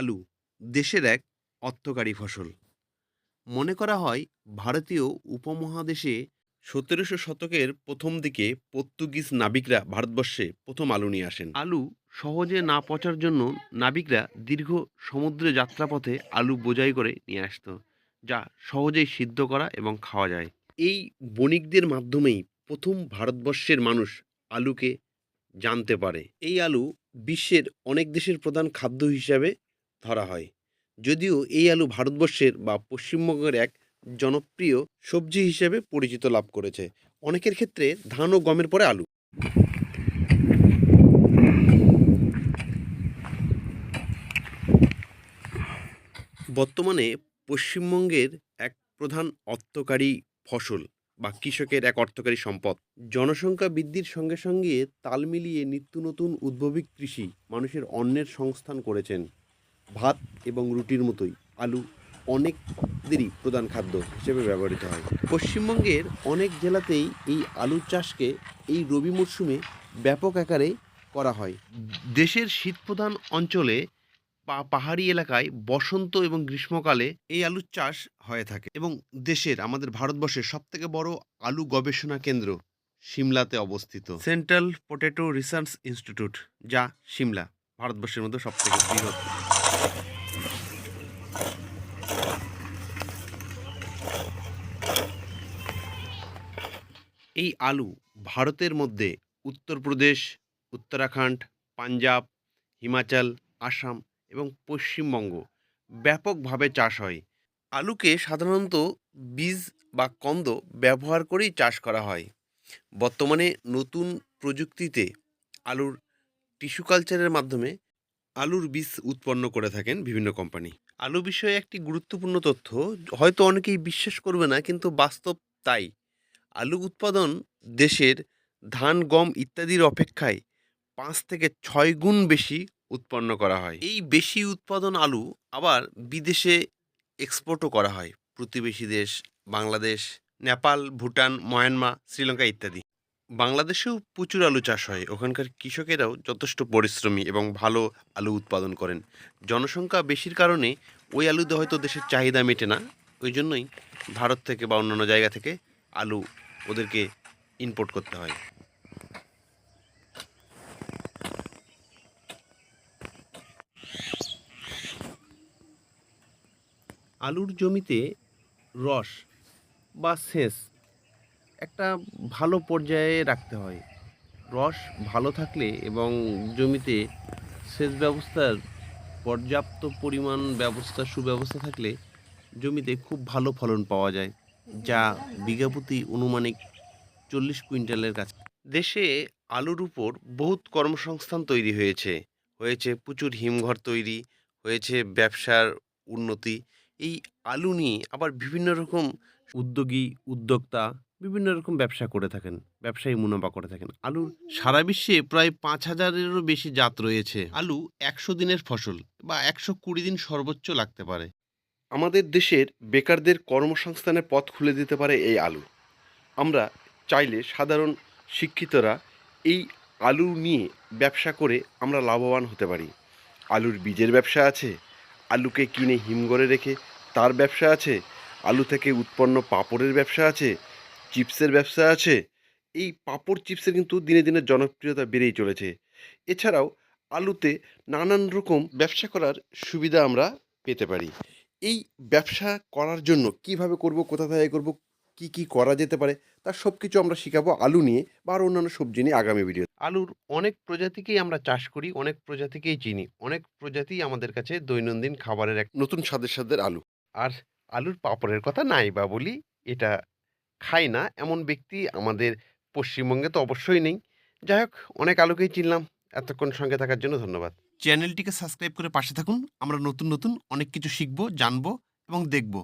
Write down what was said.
আলু, দেশের এক অর্থকারী ফসল। মনে করা হয়, ভারতীয় উপমহাদেশে সতেরোশো শতকের প্রথম দিকে পর্তুগিজ নাবিকরা ভারতবর্ষে প্রথম আলু নিয়ে আসেন। আলু সহজে না পচার জন্য নাবিকরা দীর্ঘ সমুদ্রে যাত্রাপথে আলু বোঝাই করে নিয়ে আসতো, যা সহজেই সিদ্ধ করা এবং খাওয়া যায়। এই বণিকদের মাধ্যমেই প্রথম ভারতবর্ষের মানুষ আলুকে জানতে পারে। এই আলু বিশ্বের অনেক দেশের প্রধান খাদ্য হিসাবে ধরা হয়। যদিও এই আলু ভারতবর্ষের বা পশ্চিমবঙ্গের এক জনপ্রিয় সবজি হিসেবে পরিচিত লাভ করেছে। অনেকের ক্ষেত্রে ধান ও গমের পরে আলু। বর্তমানে পশ্চিমবঙ্গের এক প্রধান অর্থকারী ফসল বা কৃষকের এক অর্থকারী সম্পদ। জনসংখ্যা বৃদ্ধির সঙ্গে সঙ্গে তাল মিলিয়ে নিত্য নতুন উদ্ভাবিক কৃষি মানুষের অন্যের সংস্থান করেছেন। ভাত এবং রুটির মতোই। আলু অনেকদেরই প্রধান খাদ্য হিসেবে ব্যবহৃত হয়। পশ্চিমবঙ্গের অনেক জেলাতেই এই আলুর চাষকে এই রবি মরশুমে ব্যাপক আকারে করা হয়। দেশের শীতপ্রধান অঞ্চলে পা, পাহাড়ি এলাকায় বসন্ত এবং গ্রীষ্মকালে এই আলুর চাষ হয়ে থাকে এবং দেশের, আমাদের ভারতবর্ষের সবথেকে বড় আলু গবেষণা কেন্দ্র সিমলাতে অবস্থিত। সেন্ট্রাল পটেটো রিসার্চ ইনস্টিটিউট, যা সিমলা। ভারতবর্ষের মধ্যে সবথেকে বৃহৎ এই আলু ভারতের মধ্যে উত্তরপ্রদেশ, উত্তরাখণ্ড, পাঞ্জাব, হিমাচল, আসাম এবং পশ্চিমবঙ্গ ব্যাপকভাবে চাষ হয়। আলুকে সাধারণত বীজ বা কন্দ ব্যবহার করেই চাষ করা হয়। বর্তমানে নতুন প্রযুক্তিতে আলুর টিস্যু কালচারের মাধ্যমে আলুর বীজ উৎপন্ন করে থাকেন বিভিন্ন কোম্পানি। আলু বিষয়ে একটি গুরুত্বপূর্ণ তথ্য, হয়তো অনেকেই বিশ্বাস করবে না, কিন্তু বাস্তব তাই। আলু উৎপাদন দেশের ধান, গম ইত্যাদির অপেক্ষায় পাঁচ থেকে ছয় গুণ বেশি উৎপন্ন করা হয়। এই বেশি উৎপাদন আলু আবার বিদেশে এক্সপোর্টও করা হয়। প্রতিবেশী দেশ, বাংলাদেশ, নেপাল, ভুটান, মায়ানমার, শ্রীলঙ্কা ইত্যাদি। বাংলাদেশেও প্রচুর আলু চাষ হয়। ওখানকার কৃষকেরাও যথেষ্ট পরিশ্রমী এবং ভালো আলু উৎপাদন করেন। জনসংখ্যা বেশির কারণে ওই আলুতে হয়তো দেশের চাহিদা মেটে না। ওই জন্যই ভারত থেকে বা অন্যান্য জায়গা থেকে আলু ওদেরকে ইম্পোর্ট করতে হয়। আলুর জমিতে রস বা সেচ একটা ভালো পর্যায়ে রাখতে হয়। রস ভালো থাকলে এবং জমিতে সেচ ব্যবস্থার পর্যাপ্ত পরিমাণ ব্যবস্থা, সুব্যবস্থা থাকলে জমিতে খুব ভালো ফলন পাওয়া যায়, যা বিঘা প্রতি অনুমানিক চল্লিশ কুইন্টালের কাছে। দেশে আলুর উপর বহুত কর্মসংস্থান তৈরি হয়েছে। হয়েছে প্রচুর হিমঘর তৈরি, হয়েছে ব্যবসার উন্নতি। এই আলু নিয়ে আবার বিভিন্ন রকম উদ্যোগী, উদ্যোক্তা বিভিন্ন রকম ব্যবসা করে থাকেন ব্যবসায়ী মুনাফা করে থাকেন। আলুর সারা বিশ্বে প্রায় পাঁচ হাজারেরও বেশি জাত রয়েছে। আলু একশো দিনের ফসল বা একশো কুড়ি দিন সর্বোচ্চ লাগতে পারে। আমাদের দেশের বেকারদের কর্মসংস্থানের পথ খুলে দিতে পারে এই আলু। আমরা চাইলে সাধারণ শিক্ষিতরা এই আলু নিয়ে ব্যবসা করে আমরা লাভবান হতে পারি। আলুর বীজের ব্যবসা আছে আলুকে কিনে হিমঘরে রেখে তার ব্যবসা আছে আলু থেকে উৎপন্ন পাঁপড়ের ব্যবসা আছে চিপসের ব্যবসা আছে। এই পাঁপড় চিপসের কিন্তু দিনে দিনে জনপ্রিয়তা বেড়েই চলেছে। এছাড়াও আলুতে নানান রকম ব্যবসা করার সুবিধা আমরা পেতে পারি। এই ব্যবসা করার জন্য কীভাবে করব কোথা থেকে করব কি কি করা যেতে পারে তার সব কিছু আমরা শেখাবো আলু নিয়ে বা আরও অন্যান্য সবজি নিয়ে আগামী ভিডিও আলুর অনেক প্রজাতিকেই আমরা চাষ করি অনেক প্রজাতিকেই চিনি অনেক প্রজাতি আমাদের কাছে দৈনন্দিন খাবারের এক নতুন স্বাদের স্বাদের আলু। আর আলুর পাপড়ের কথা নাই বা বলি এটা খাই না এমন ব্যক্তি আমাদের পশ্চিমবঙ্গে তো অবশ্যই নেই। যাই হোক অনেক আলোকেই চিনলাম। এতক্ষণ সঙ্গে থাকার জন্য ধন্যবাদ। চ্যানেলটিকে সাবস্ক্রাইব করে পাশে থাকুন। আমরা নতুন নতুন অনেক কিছু শিখব, জানব এবং দেখব।